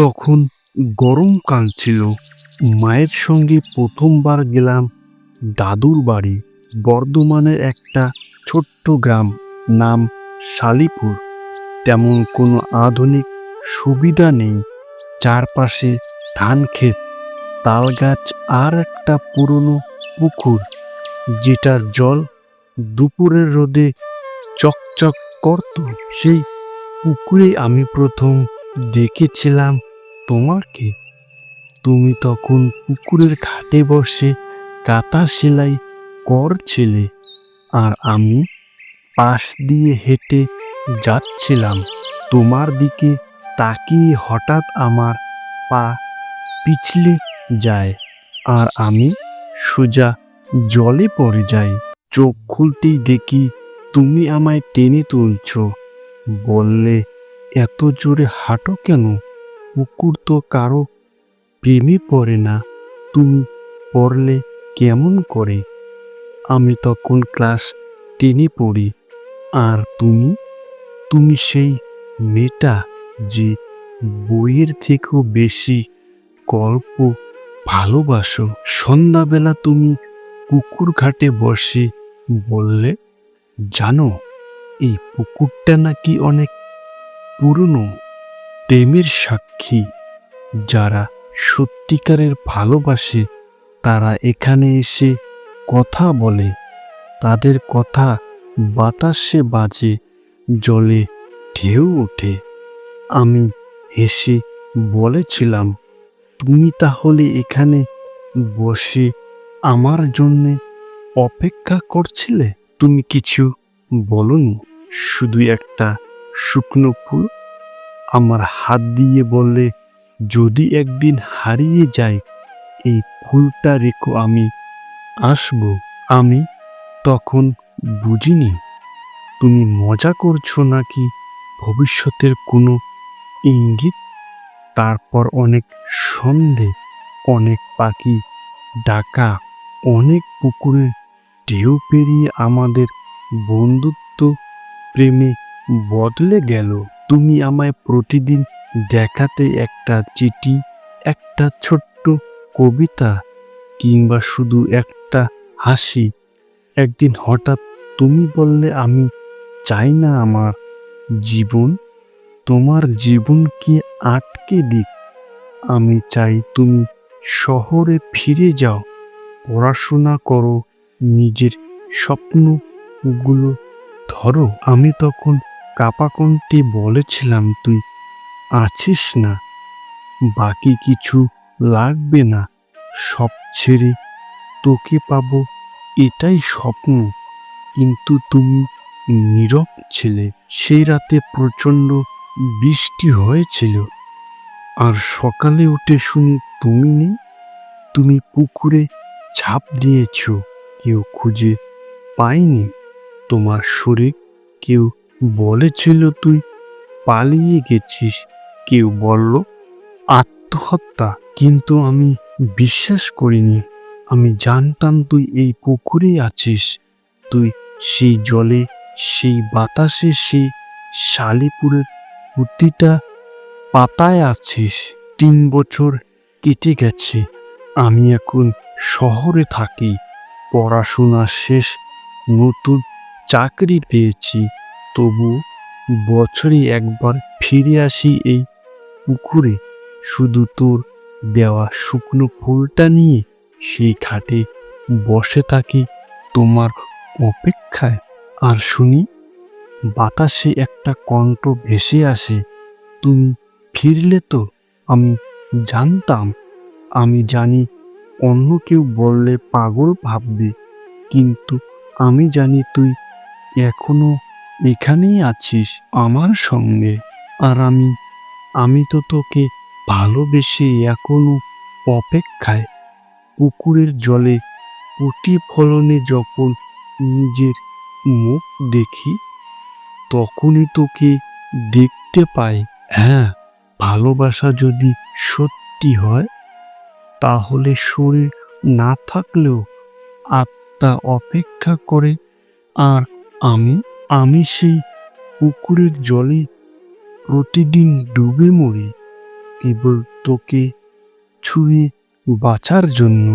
তখন গরমকাল ছিল। মায়ের সঙ্গে প্রথমবার গেলাম দাদুর বাড়ি, বর্ধমানের একটা ছোট্ট গ্রাম, নাম শালিপুর। তেমন কোনো আধুনিক সুবিধা নেই। চারপাশে ধান ক্ষেত তাল গাছ আর একটা পুরনো পুকুর, যেটার জল দুপুরের রোদে চকচক করত। সেই পুকুরে আমি প্রথম দেখেছিলাম তোমাকে? তুমি তখন পুকুরের ঘাটে বসে কাটা সেলাই করছিলে আর আমি পাশ দিয়ে হেঁটে যাচ্ছিলাম। তোমার দিকে তাকিয়ে হঠাৎ আমার পা পিছলে যায় আর আমি সোজা জলে পড়ে যাই। চোখ খুলতেই দেখি তুমি আমায় টেনে তুলছ। বললে, এত জোরে হাঁটো কেন? পুকুর তো কারও প্রেমে পড়ে না। তুমি পড়লে কেমন করে? আমি তখন ক্লাস টেনে পড়ি। আর তুমি? তুমি সেই মেয়েটা যে বইয়ের থেকেও বেশি গল্প ভালোবাসো। সন্ধ্যাবেলা তুমি পুকুর ঘাটে বসে বললে, জানো, এই পুকুরটা নাকি অনেক পুরনো? প্রেমের সাক্ষী যারা সত্যিকারের ভালোবাসে, তারা এখানে এসে কথা বলে। তাদের কথা বাতাসে বাজে, জলে ঢেউ ওঠে। আমি হেসে বলেছিলাম, তুমি তাহলে এখানে বসে আমার জন্যে অপেক্ষা করছিলে? তুমি কিছু বলনি? শুধু একটা শুকনো ফুল আমার হাত দিয়ে বললে, যদি একদিন হারিয়ে যায়, এই ফুলটা রেখো আমি, আসব আমি তখন বুঝিনি। তুমি মজা করছ নাকি ভবিষ্যতের কোনো ইঙ্গিত? তারপর অনেক সন্ধে, অনেক পাখি ডাকা, অনেক পুকুরে ঢেউ পেরিয়ে আমাদের বন্ধুত্ব প্রেমে বদলে গেল। তুমি আমায় প্রতিদিন দেখাতে একটা চিঠি, একটা ছোট্ট কবিতা কিংবা শুধু একটা হাসি। একদিন হঠাৎ তুমি বললে, আমি চাই না আমার জীবন, তোমার জীবনকে আটকে দিক। আমি চাই তুমি শহরে ফিরে যাও, পড়াশোনা করো, নিজের স্বপ্নগুলো ধরো। আমি তখন কাপাকণ্ঠে বলেছিলাম তুই আছিস না। বাকি কিছু লাগবে না। সব ছেড়ে তোকে পাবো, এটাই স্বপ্ন। কিন্তু তুমি নীরব ছেলে। সেই রাতে প্রচণ্ড বৃষ্টি হয়েছিল। আর সকালে উঠে শুনি তুমি নেই? তুমি পুকুরে ঝাঁপ দিয়েছ। কেউ খুঁজে পায়নি। তোমার শরীর কেউ বলেছিল, তুই পালিয়ে গেছিস। কেউ বলল, আত্মহত্যা, কিন্তু আমি বিশ্বাস করিনি। আমি জানতাম তুই এই পুকুরে আছিস। তুই সেই জলে, সেই বাতাসে, সেই শালিপুরের প্রতিটা পাতায় আছিস। তিন বছর কেটে গেছে। আমি এখন শহরে থাকি। পড়াশোনা শেষ, নতুন চাকরি পেয়েছি। তবু বছরে একবার ফিরে আসি এই পুকুরে। শুধু তোর দেওয়া শুকনো ফুলটা নিয়ে সেই ঘাটে বসে থাকি তোমার অপেক্ষায়। আর শুনি, বাতাসে একটা কণ্ঠ ভেসে আসে, তুমি ফিরলে তো আমি জানতাম, আমি জানি অন্য কেউ বললে পাগল ভাববে, কিন্তু আমি জানি তুই এখনও এখানেই আছিস আমার সঙ্গে। আর আমি আমি তো তোকে ভালোবেসে এখনও অপেক্ষায় পুকুরের জলে প্রতিফলনে যখন নিজের মুখ দেখি, তখনই তোকে দেখতে পাই। হ্যাঁ ভালোবাসা যদি সত্যি হয়, তাহলে শরীর না থাকলেও আত্মা অপেক্ষা করে। আর আমি আমি সেই পুকুরের জলে প্রতিদিন ডুবে মরি কেবল তোকে ছুঁয়ে বাঁচার জন্য।